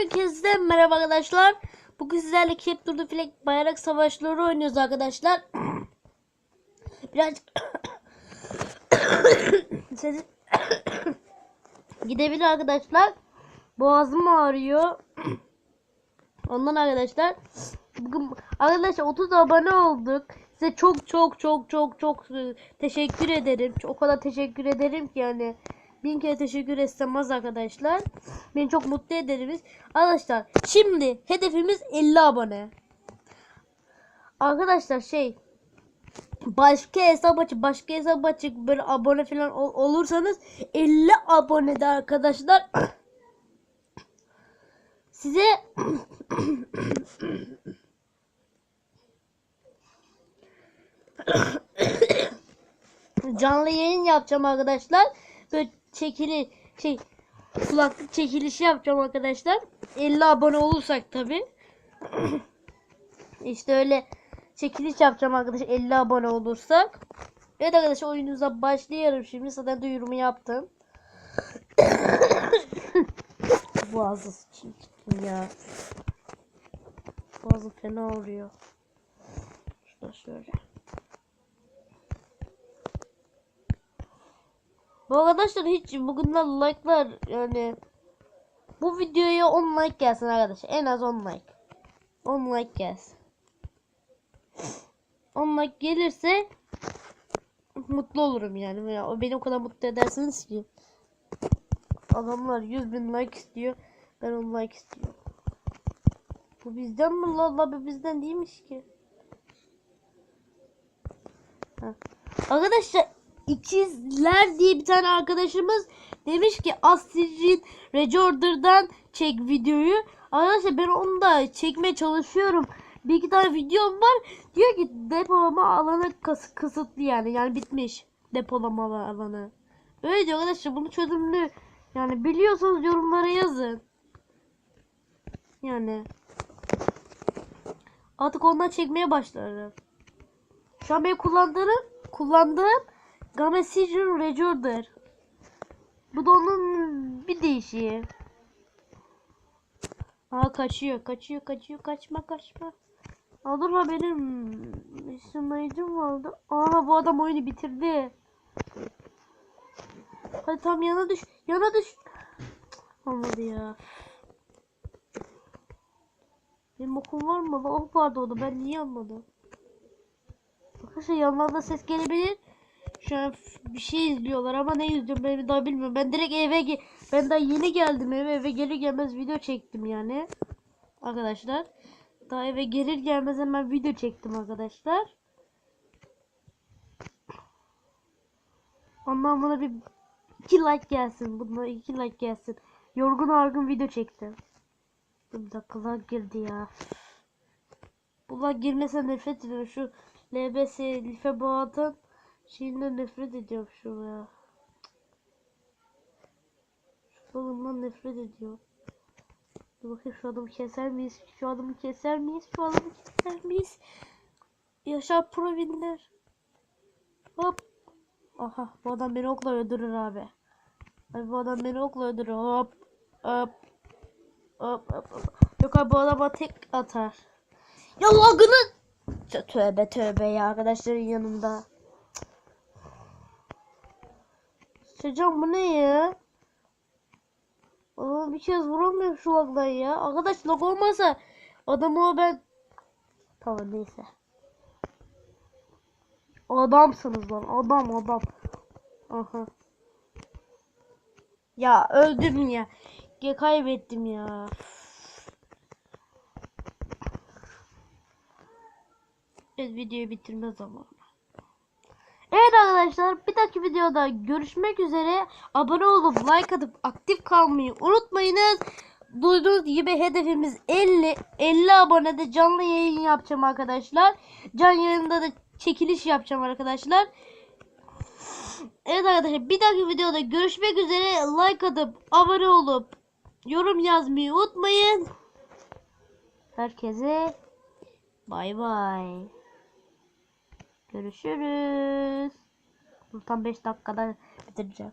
Herkese merhaba arkadaşlar. Bugün sizlerle Cape Durdu Flag bayrak savaşları oynuyoruz arkadaşlar. Birazcık Sesi gidebilir arkadaşlar. Boğazım ağrıyor. Ondan arkadaşlar bugün arkadaşlar 30 abone olduk. Size çok çok çok çok çok teşekkür ederim. O kadar teşekkür ederim ki yani bin kere teşekkür etsem az arkadaşlar. Beni çok mutlu ederiz. Arkadaşlar şimdi hedefimiz 50 abone. Arkadaşlar şey başka hesap açıp başka hesap açıp böyle abone falan ol- olursanız 50 abonede arkadaşlar size canlı yayın yapacağım arkadaşlar. Böyle çekili şey kulaklık çekilişi yapacağım arkadaşlar. 50 abone olursak tabi. işte öyle çekiliş yapacağım arkadaşlar 50 abone olursak. Evet arkadaşlar oyununuza başlayalım şimdi. Zaten duyurumu yaptım. Boğazı çirkin ya. Boğazı fena oluyor. Şurada şöyle. Bu arkadaşlar hiç bugünden like'lar yani bu videoya 10 like gelsin arkadaşlar. En az 10 like. 10 like gelsin. 10 like gelirse mutlu olurum yani. Ya, o beni o kadar mutlu edersiniz ki. Adamlar 100 bin like istiyor. Ben 10 like istiyorum. Bu bizden mi la la bu bizden değilmiş ki. Ha. Arkadaşlar ikizler diye bir tane arkadaşımız demiş ki Astrid Recorder'dan çek videoyu. Arkadaşlar ben onu da çekmeye çalışıyorum. Bir iki tane videom var. Diyor ki depolama alanı kıs kısıtlı yani. Yani bitmiş depolama alanı. Öyle diyor arkadaşlar bunu çözümlü. Yani biliyorsanız yorumlara yazın. Yani. Artık ondan çekmeye başlarım. Şu an benim kullandığım kullandığım Game Seizure Recorder. Bu da onun bir değişiği. Aa kaçıyor, kaçıyor, kaçıyor, kaçma, kaçma. Dur la benim ışınlayıcım vardı. Aa bu adam oyunu bitirdi. Hadi tam yana düş, yana düş. Olmadı ya. Benim okum var mı? Oh vardı o da ben niye almadım? Arkadaşlar yanlarında ses gelebilir. Şu an bir şey izliyorlar ama ne izliyorum ben daha bilmiyorum. Ben direkt eve ben daha yeni geldim eve eve gelir gelmez video çektim yani. Arkadaşlar. Daha eve gelir gelmez hemen video çektim arkadaşlar. Ondan buna bir iki like gelsin. Buna iki like gelsin. Yorgun argın video çektim. Bir dakika girdi ya. Bu lag girmese nefret ediyorum. Şu LBS Life şeyinden nefret ediyorum şu ya. Şu balımdan nefret ediyorum. Dur bakayım şu adamı keser miyiz? Şu adamı keser miyiz? Şu adamı keser miyiz? Yaşar Provinler. Hop. Aha bu adam beni okla öldürür abi. Abi bu adam beni okla öldürür. Hop. Hop. Hop hop hop. Yok abi bu adama tek atar. Ya lagını. Tö- Tövbe tövbe ya arkadaşların yanında. Çocuğum bu ne ya? Aa, bir kez vuramıyorum şu lagdan ya. Arkadaş lag olmasa adamı ben... Tamam neyse. Adamsınız lan adam adam. Aha. Ya öldüm ya. Ya kaybettim ya. Evet videoyu bitirme zamanı. Evet arkadaşlar bir dahaki videoda görüşmek üzere. Abone olup like atıp aktif kalmayı unutmayınız. Duyduğunuz gibi hedefimiz 50 50 abonede canlı yayın yapacağım arkadaşlar. Canlı yayında da çekiliş yapacağım arkadaşlar. Evet arkadaşlar bir dahaki videoda görüşmek üzere. Like atıp abone olup yorum yazmayı unutmayın. Herkese bay bay. Görüşürüz. Tam 5 dakikada bitireceğim.